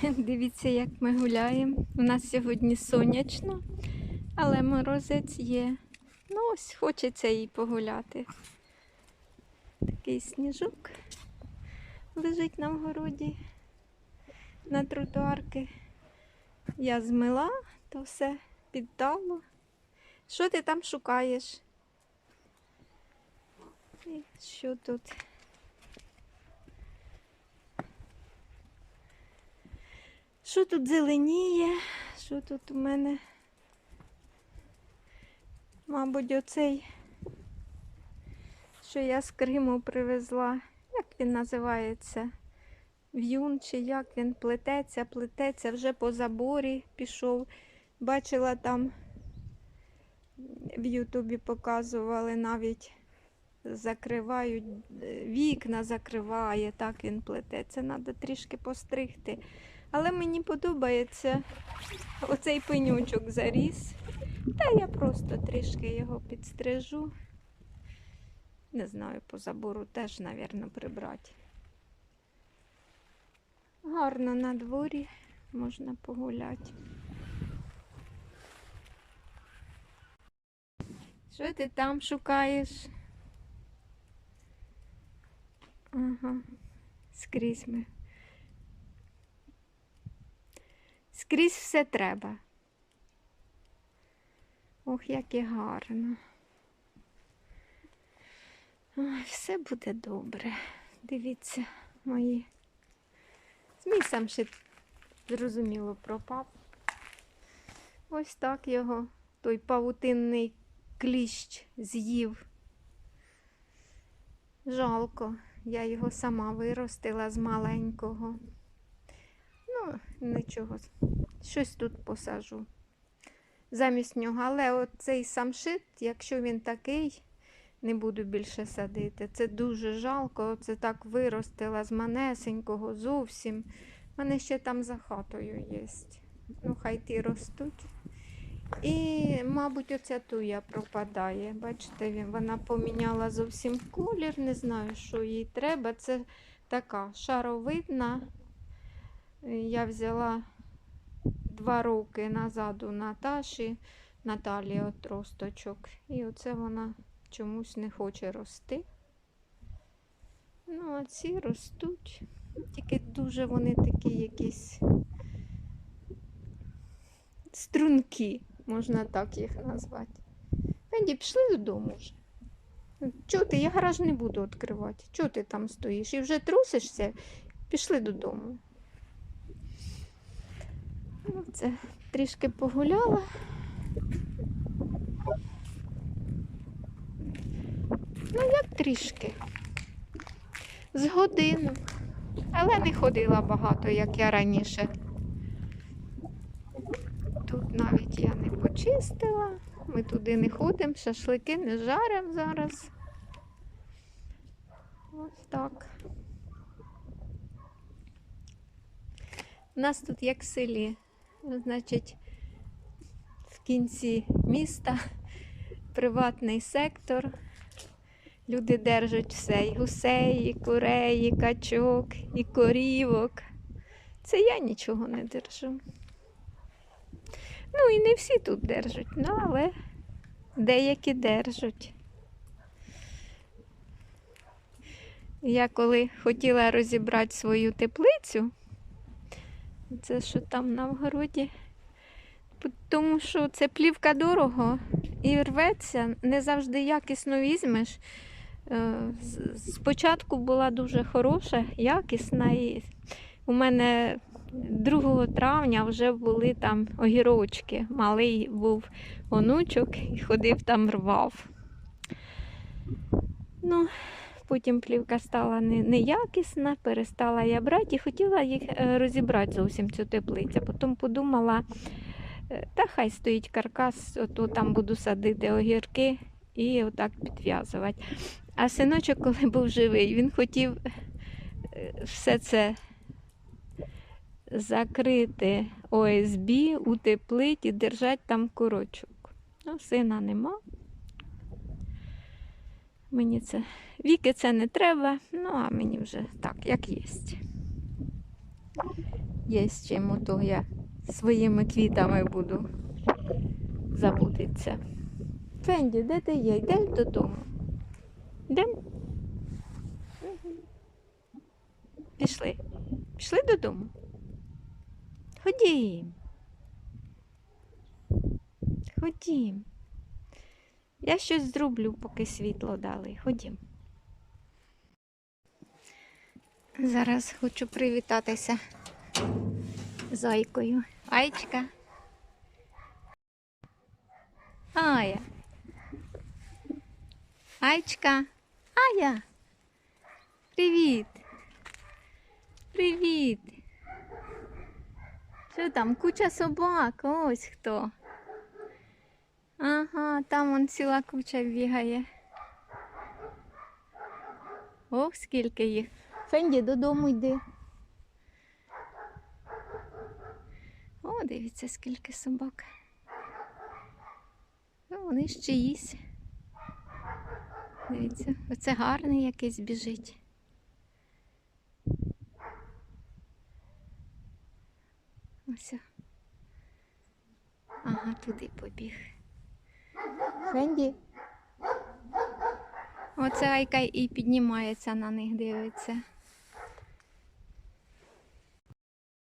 Дивіться, як ми гуляємо. У нас сьогодні сонячно, але морозець є. Ну, ось хочеться їй погуляти. Такий сніжок лежить на вгороді на тротуарки. Я змила, то все піддало. Що ти там шукаєш? І що тут? Що тут зеленіє? Що тут у мене? Мабуть, оцей, що я з Криму привезла. Як він називається? В'юн чи як він плететься, плететься, вже по заборі пішов. Бачила там в Ютубі показували навіть закривають, вікна закриває, так він плететься. Треба трішки постригти. Але мені подобається оцей пенючок заріс. Та я просто трішки його підстрижу. Не знаю, по забору теж, мабуть, прибрати. Гарно на дворі можна погуляти. Що ти там шукаєш? Ага, скрізь ми. Скрізь все треба. Ох, як і гарно. Ой, все буде добре. Дивіться, мої. Змій сам ще зрозуміло пропав. Ось так його той павутинний кліщ з'їв. Жалко, я його сама виростила з маленького. Ну, нічого, щось тут посажу замість нього. Але оцей самшит, якщо він такий, не буду більше садити. Це дуже жалко. Оце так виростила з манесенького зовсім. У мене ще там за хатою є. Ну, хай ті ростуть. І, мабуть, оця туя пропадає. Бачите, вона поміняла зовсім колір, не знаю, що їй треба. Це така шаровидна. Я взяла два роки назад у Наташі, Наталі отросточок. І оце вона чомусь не хоче рости. Ну, а ці ростуть. Тільки дуже вони такі якісь струнки, можна так їх назвати. Фенді, пішли додому вже. Чого ти? Я гараж не буду відкривати. Чого ти там стоїш? І вже трусишся? Пішли додому. Ну, це трішки погуляла. Ну, як трішки. З годину. Але не ходила багато, як я раніше. Тут навіть я не почистила. Ми туди не ходимо, шашлики не жаримо зараз. Ось так. У нас тут як в селі. Значить, в кінці міста приватний сектор. Люди держать все, і гусей, і курей, і качок, і корівок. Це я нічого не держу. Ну і не всі тут держать, ну але деякі держать. Я коли хотіла розібрати свою теплицю, це що там на вгороді, тому що це плівка дорого і рветься, не завжди якісно візьмеш. Е, Спочатку була дуже хороша, якісна, і у мене 2 травня вже були там огірочки. Малий був онучок і ходив там рвав. Ну, потім плівка стала неякісна, перестала я брати і хотіла їх е, розібрати зовсім цю теплицю. Потім подумала, е, та хай стоїть каркас, ото там буду садити огірки і отак підв'язувати. А синочок, коли був живий, він хотів е, все це закрити ОСБ, утеплити і держати там курочок. Ну, сина нема. Мені це віки це не треба, ну а мені вже так, як є. є з чим ото я своїми квітами буду забутися. Фенді, де ти є? Йдеш додому? Йдем? Пішли. Пішли додому. Ходім. Ходім. Я щось зроблю, поки світло дали. Ходім. Зараз хочу привітатися з Айкою. Айчка. Ая. Айчка. Ая. Привіт. Привіт. Що там? Куча собак. Ось хто. Ага, там он ціла куча бігає. Ох, скільки їх. Фенді, додому йди. О, дивіться, скільки собак. Ну, вони ще їсть. Дивіться, оце гарний якийсь біжить. Ось. Ага, туди побіг. Фенді. Оце Айка і піднімається на них, дивиться.